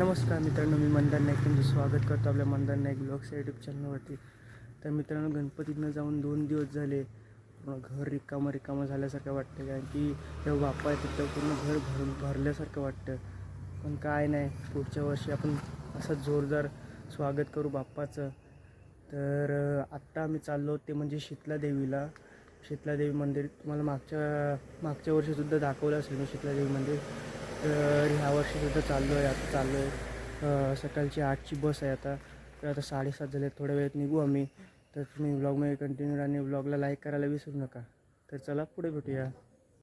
नमस्कार मित्रांनो मी मंदार नाईक तुमचं स्वागत करतो आपल्या मंदार नाईक ब्लॉग्स यूट्यूब चॅनलवरती तर मित्रांनो गणपतीनं जाऊन दोन दिवस झाले. पूर्ण घर रिकामं रिकामं झाल्यासारखं वाटतं कारण की जेव्हा बाप्पा येतात तेव्हा पूर्ण घर भरून भरल्यासारखं वाटतं. पण काय नाही पुढच्या वर्षी आपण असं जोरदार स्वागत करू बाप्पाचं. तर आत्ता आम्ही चाललो ते म्हणजे शीतला देवीला शीतलादेवी मंदिर तुम्हाला मागच्या मागच्या वर्षीसुद्धा दाखवलं असेल मी शीतलादेवी मंदिर. तर ह्या वर्षीसुद्धा चाललो आहे आता चाललो आहे. सकाळची आठची बस आहे आता. तर आता साडेसात झाले थोड्या वेळात निघू आम्ही. तर तुम्ही ब्लॉगमध्ये कंटिन्यू आणि ब्लॉगला लाईक करायला विसरू नका. तर चला पुढे भेटूया.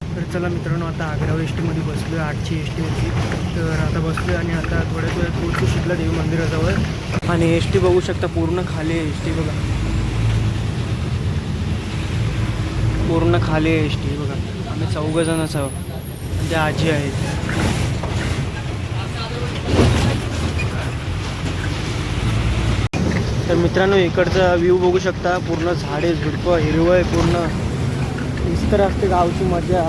तर चला मित्रांनो आता आग्रा एस टीमध्ये बसलो आहे आठची एस टीवरती तर आता बसलो आणि आता थोड्याच वेळात पोहोचू शिकला देवी मंदिराजवळ. आणि एस टी बघू शकता पूर्ण खाली आहे एस टी बघा. पूर्ण खाली आहे एस टी बघा. आम्ही चौघं जणच आहोत. त्या आजी आहेत तर मित्रांनो इकडचा व्ह्यू बघू शकता. पूर्ण झाडे झुडपं हिरवं आहे पूर्ण. इस्तर असते गावची मजा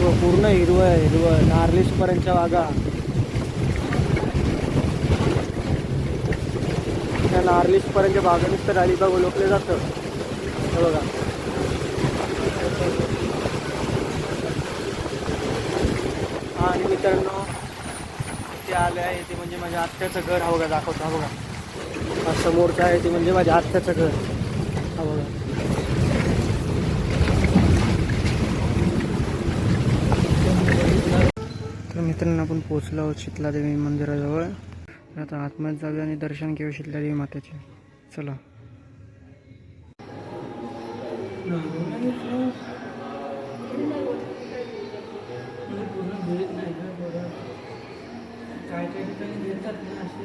हो, पूर्ण हिरवं आहे हिरवं नार्लिसपर्यंतच्या वागा. त्या नार्लिसपर्यंतच्या बागानेच तर अलिबाग ओळखलं जातं. बघा. आणि मित्रांनो ते आलं आहे ते म्हणजे माझ्या आत्याचं घर. हा बघा दाखवतो. हा बघा. हा समोरचं आहे ते म्हणजे माझ्या आत्याचं घर. हा बघा. तर मित्रांनो आपण पोचलो आहोत शीतलादेवी मंदिराजवळ. तर आता आतमध्ये जाऊया आणि दर्शन घेऊ शीतलादेवी मातेचे. चला. काही काही ठिकाणी देतात ना असे.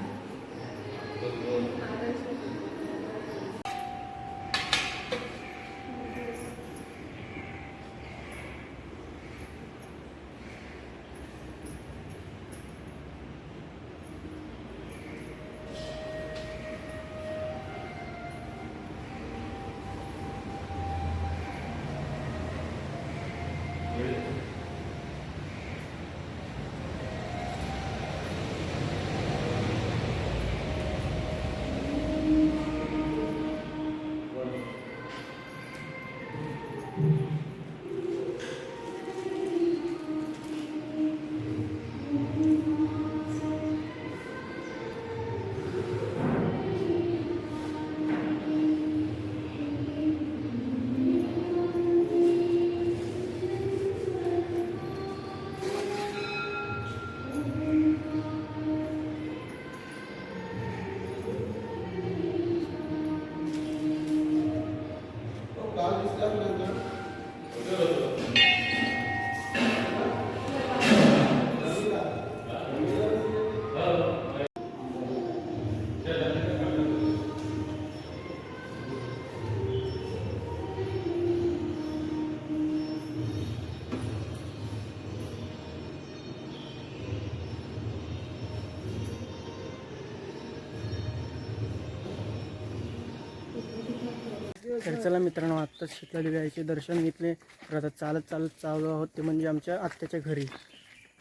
तर चला मित्रांनो आत्ताच शीतलादेवी आईचे दर्शन घेतले. तर आता चालत चालत चालू आहोत ते म्हणजे आमच्या आत्याच्या घरी.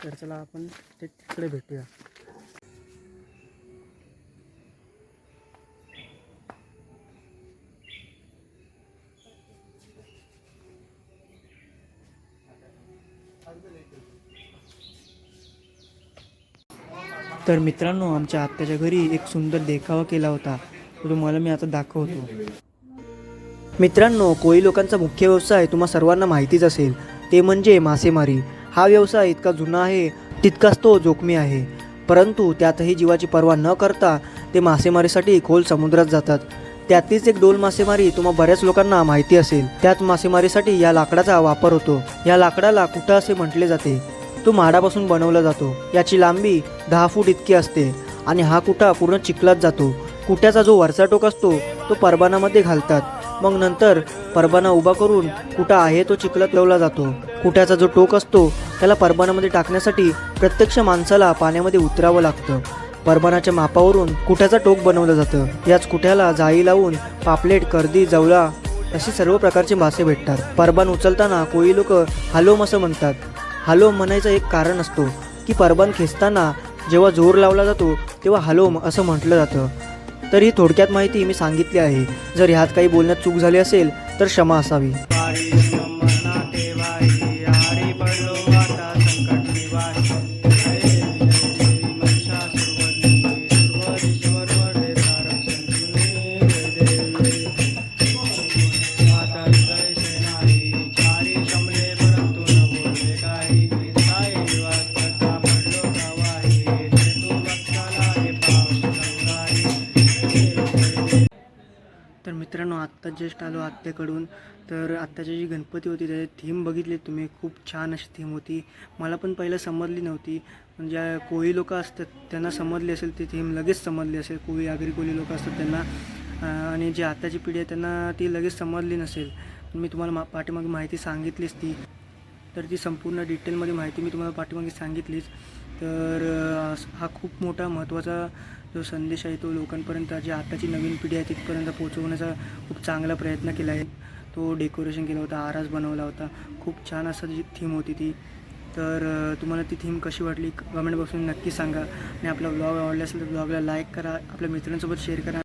तर चला आपण ते तिकडे भेटूया. तर मित्रांनो आमच्या आत्याच्या घरी एक सुंदर देखावा केला होता. तो तुम्हाला मी आता दाखवतो. मित्रांनो कोळी लोकांचा मुख्य व्यवसाय तुम्हा सर्वांना माहितीच असेल ते म्हणजे मासेमारी. हा व्यवसाय इतका जुना आहे तितकाच तो जोखमी आहे. परंतु त्यातही जीवाची पर्वा न करता ते मासेमारीसाठी खोल समुद्रात जातात. त्यातलीच एक डोल मासेमारी तुम्हा बऱ्याच लोकांना माहिती असेल. त्यात मासेमारीसाठी या लाकडाचा वापर होतो. या लाकडाला कुठं असे म्हटले जाते? तो माडापासून बनवला जातो. याची लांबी दहा फूट इतकी असते आणि हा कुटा पूर्ण चिखलात जातो. कुट्याचा जो वरचा टोक असतो तो परबानामध्ये घालतात. मग नंतर परबाना उभा करून कुठा आहे तो चिखलात ठेवला जातो. कुट्याचा जो टोक असतो त्याला परबानामध्ये टाकण्यासाठी प्रत्यक्ष माणसाला पाण्यामध्ये उतरावं लागतं. परबानाच्या मापावरून कुट्याचा टोक बनवलं जातं याच कुठ्याला जाळी लावून पापलेट कर्दी जवळा अशी सर्व प्रकारचे मासे भेटतात. परबान उचलताना कोळी लोक हालोम असं म्हणतात. हालोम म्हणायचं एक कारण असतो की परबान खेचताना जेव्हा जोर लावला जातो तेव्हा हालोम असं म्हटलं जातं. तर ही थोडक्यात माहिती मी सांगितली आहे. जर ह्यात काही बोलण्यात चूक झाली असेल तर क्षमा असावी. तर मित्रांनो आत्ता जस्ट आलो आत्याकडून. तर आत्ताची जी गणपती होती त्याची थीम बघितली तुम्ही. खूप छान अशी थीम होती. मला पण पहिलं समजली नव्हती. म्हणजे कोळी लोकं असतात त्यांना समजली असेल ती थीम लगेच समजली असेल. कोळी आगरी कोळी लोक असतात त्यांना. आणि जी आत्ताची पिढी आहे त्यांना ती लगेच समजली नसेल. मी तुम्हाला मा पाठीमागे माहिती सांगितलीच ती. तर ती संपूर्ण डिटेलमध्ये माहिती मी तुम्हाला पाठीमागे सांगितलीच. तर हा खूप मोठा महत्त्वाचा जो संदेश आहे तो लोकांपर्यंत जी आताची नवीन पिढी आहे तिथपर्यंत पोहोचवण्याचा खूप चांगला प्रयत्न केला आहे. तो डेकोरेशन केला होता आरास बनवला होता. खूप छान असं जी थीम होती ती. तर तुम्हाला ती थीम कशी वाटली? कमेंट बॉक्समध्ये नक्की सांगा. आणि आपला ब्लॉग आवडला असेल तर ब्लॉगला लाईक करा. आपल्या मित्रांसोबत शेअर करा.